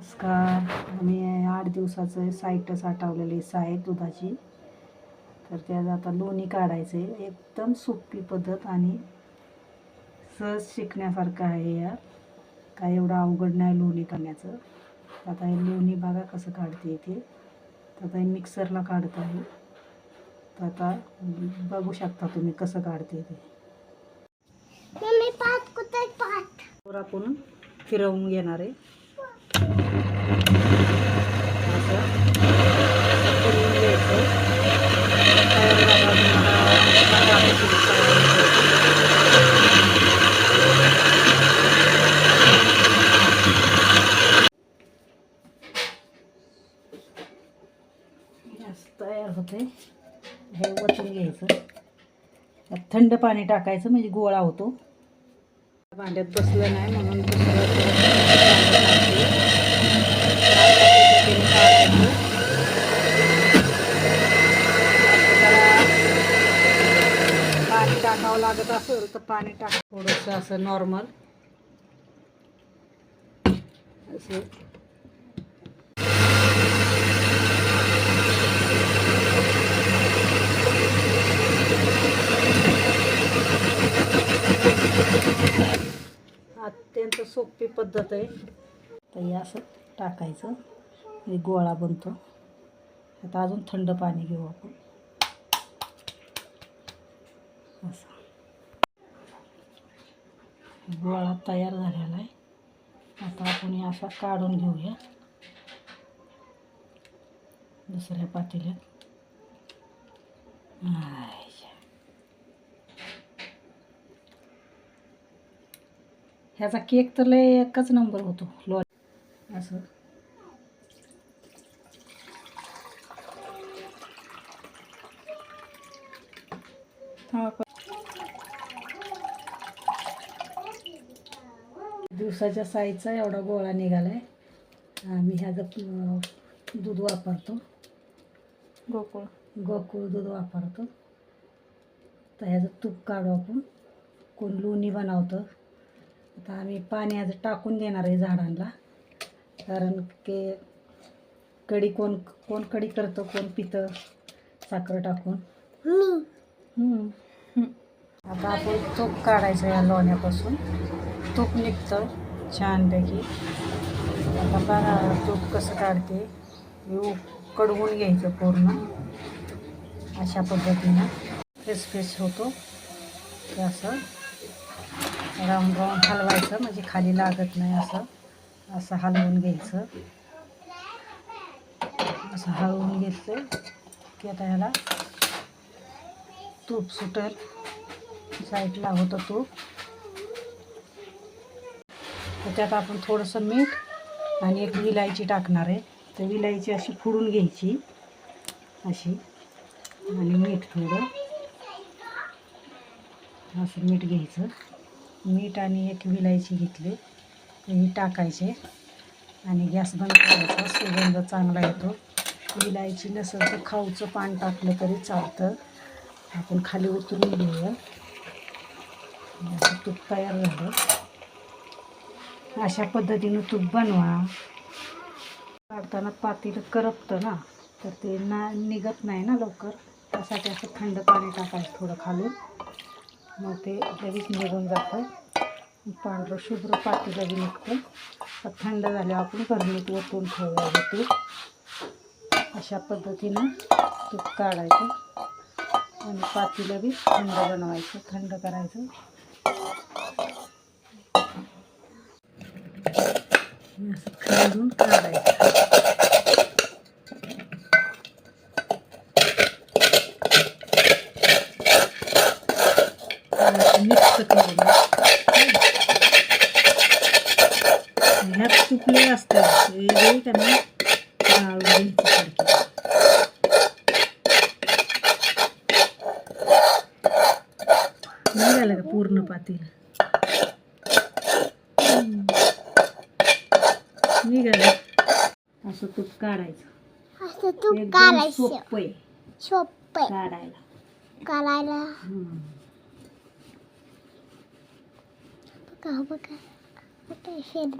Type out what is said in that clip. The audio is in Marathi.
नमस्कार. आम्ही आठ दिवसाचं साईट साठवलेली आहे दुधाची. तर त्यात आता लोणी काढायचं. आहे एकदम सोपी पद्धत आणि सहज शिकण्यासारखं आहे या. काय एवढं अवघड नाही लोणी करण्याचं आता हे लोणी बघा कसं काढते इथे. तर आता हे मिक्सरला काढत आहे. तर आता बघू शकता तुम्ही कसं काढते ते. आपण फिरवून घेणार आहे. तयार तयार होते हे घ्यायचं. थंड पाणी टाकायचं म्हणजे गोळा होतो. भांड्यात बसलं नाही म्हणून दुसरं पाणी टाकावं लागत असेल तर पाणी टाक. थोडंसं असं नॉर्मल असं. अत्यंत सोपी पद्धत आहे. तर हे असं टाकायचं. हे गोळा बनतो. आता अजून थंड पाणी घेऊ आपण. असं. गोळा तयार झालेला आहे. आता आपण हे असा काढून घेऊया. दुसऱ्या पातेल्यात. ह्याचा केक तर लय एकच नंबर होतो लो असं. हा, दिवसाच्या साईजचा एवढा गोळा निघालाय. आम्ही ह्याचं दूध वापरतो. गोकुळ. गोकुळ दूध वापरतो. तर ह्याचं तूप काढू आपण. कोण लोणी बनवतं. आता आम्ही पाणी आज टाकून देणार आहे झाडांना. कारण की कढी कोण कोण कढी करतं कोण पितं साखर टाकून. हम्म. आता आपण तूप काढायचं या लोण्यापासून. तूप निघतं छानपैकी. आता बघा तूप कसं काढते. हे कडवून घ्यायचं पूर्ण. अशा पद्धतीनं. फेस फेस होतो. ते असं. राऊंड राऊंड हलवायचं म्हणजे खाली लागत नाही असं. असं हलवून घ्यायचं. असं हलवून घेतलं की आता ह्याला तूप सुटेल. साईडला होतं तूप. त्यात आपण थोडंसं मीठ आणि एक विलायची टाकणार आहे. तर विलायची अशी फोडून घ्यायची. अशी. आणि मीठ थोडं. असं मीठ घ्यायचं. मीठ आणि एक विलायची घेतली. ही टाकायचे. आणि गॅस बंद करायचा. सुगंध चांगला येतो. विलायची नसेल तर खाऊचं पान टाकलं तरी चालतं. आपण खाली उतरून घेऊया. असं तूप तयार झालं. अशा पद्धतीनं तूप बनवा. काढताना पातील करपतं ना. तर ते ना निघत नाही ना लवकर. त्यासाठी असं थंड पाणी टाकायचं थोडं खालून. मग ते लगेच निघून जातं. पांढरं शुभ्र पातेलं बी निघतं. थंड झाल्यावर आपण भरणीत ओतून ठेवूया ते. अशा पद्धतीनं तूप काढायचं. आणि पातेलं बी थंड बनवायचं थंड करायचं. हे असं काढायचं. मिक्स करून ह्यात तुपले असतात वेगळे त्यांना गाळून घ्यायची सारखी निघालं का पूर्ण पातेल निघालं असं तूप काढायचं असं तू एकदम काढायचं सोपं आहे सोपं काढायला काढायला हम्म. बघा बघा कुठे शेड